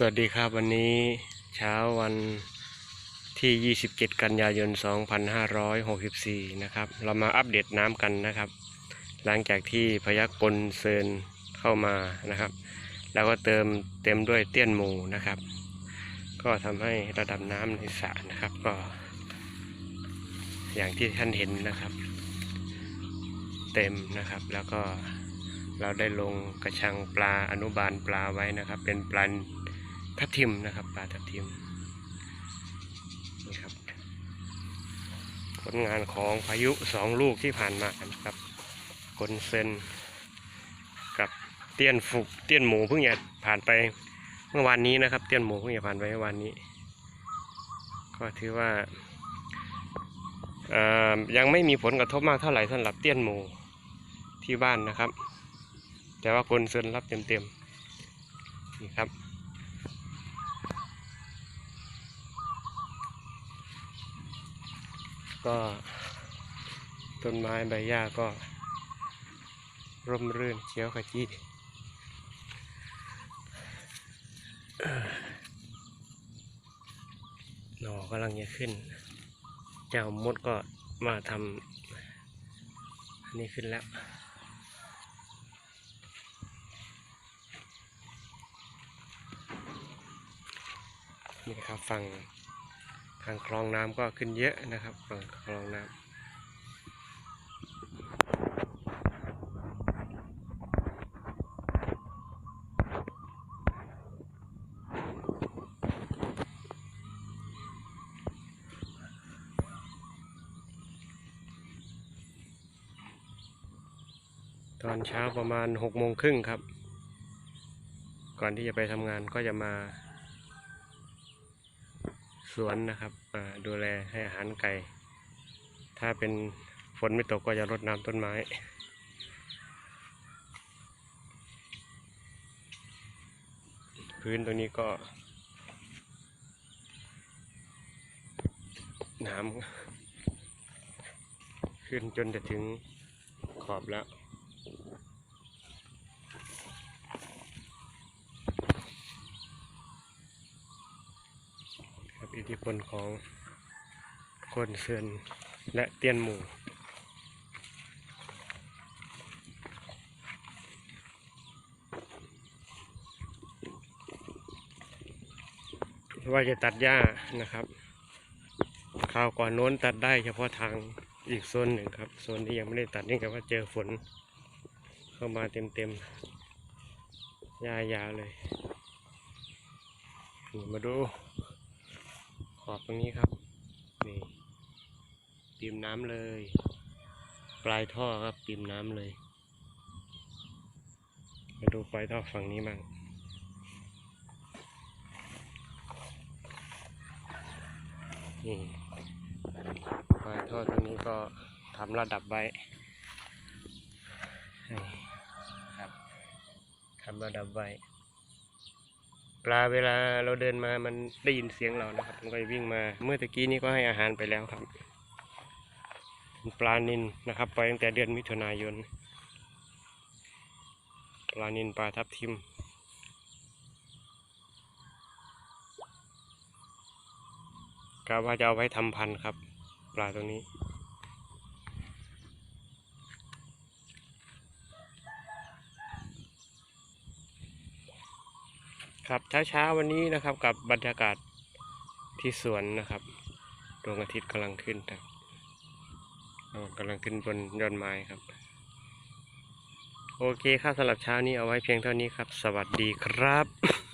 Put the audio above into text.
สวัสดีครับวันนี้เช้าวันที่ 27 กันยายน 2564 นะครับ เรามาอัปเดตน้ำกันนะครับ หลังจากที่พยักกลเซินเข้ามานะครับ แล้วก็เติมเต็มด้วยเตี้ยนหมูนะครับ ก็ทำให้ระดับน้ำในสระนะครับก็ อย่างที่ท่านเห็นนะครับ เต็มนะครับแล้วก็เราได้ลงกระชังปลาอนุบาลปลาไว้นะครับ เป็นปลา ทับทิมนะครับปลาทับทิมนี่ครับ ผลงานของพายุสองลูกที่ผ่านมานะครับกลเซนกับเตี้ยนฟุกเตี้ยนหมูเพิ่งจะผ่านไปเมื่อวานนี้นะครับ เตี้ยนหมูเพิ่งจะผ่านไปเมื่อวานนี้ ก็ถือว่ายังไม่มีผลกระทบมากเท่าไหร่สำหรับเตี้ยนหมูที่บ้านนะครับ แต่ว่ากลเซนรับเต็มๆนี่ครับ ก็ต้นไม้ใบหญ้าก็ ร่มรื่นเขียวขจีหน่อกำลังจะขึ้น เจ้ามดก็มาทำอันนี้ขึ้นแล้วนี่ครับฝั่งางคลองน้ำก็ขึ้นเยอะนะครับฝั่งคลองน้ำตอนเช้าประมาณหกโมงครึ่งครับ ก่อนที่จะไปทำงานก็จะมา สวนนะครับดูแลให้อาหารไก่ ถ้าเป็นฝนไม่ตกก็จะรดน้ำต้นไม้พื้นตรงนี้ก็ น้ำขึ้นจนจะถึงขอบแล้ว ครับ อิทธิพลของคนเสือนและเตียนหมู่ว่าจะตัดหญ้านะครับคราวก่อนโน้นตัดได้เฉพาะทางอีกโซนหนึ่งครับโซนที่ยังไม่ได้ตัดนี่กับว่าเจอฝน เข้ามาเต็มๆหญ้ายาวเลย มาดู อบตรงนี้ครับนี่ปิมน้ำเลย ปลายท่อครับปิมน้ำเลย มาดูปลายท่อฝั่งนี้บ้างนี่ปลายท่อตรงนี้ก็ทำระดับไว้ครับทำระดับไว้ ลาเวลาเราเดินมามันได้ยินเสียงเรานะครับมันก็จะวิ่งมาเมื่อตะกี้นี้ก็ให้อาหารไปแล้วครับปลานินนะครับไปตั้งแต่เดือนมิถุนายนปลานินปลาทับทิมกะว่าจะเอาไว้ทำพันธุ์ครับ ปลาตัวนี้ ครับเช้าๆวันนี้นะครับกับบรรยากาศที่สวนนะครับดวงอาทิตย์กำลังขึ้นครับอ่ากำลังขึ้นบนยอดไม้ครับ โอเคครับสำหรับเช้านี้เอาไว้เพียงเท่านี้ครับ สวัสดีครับ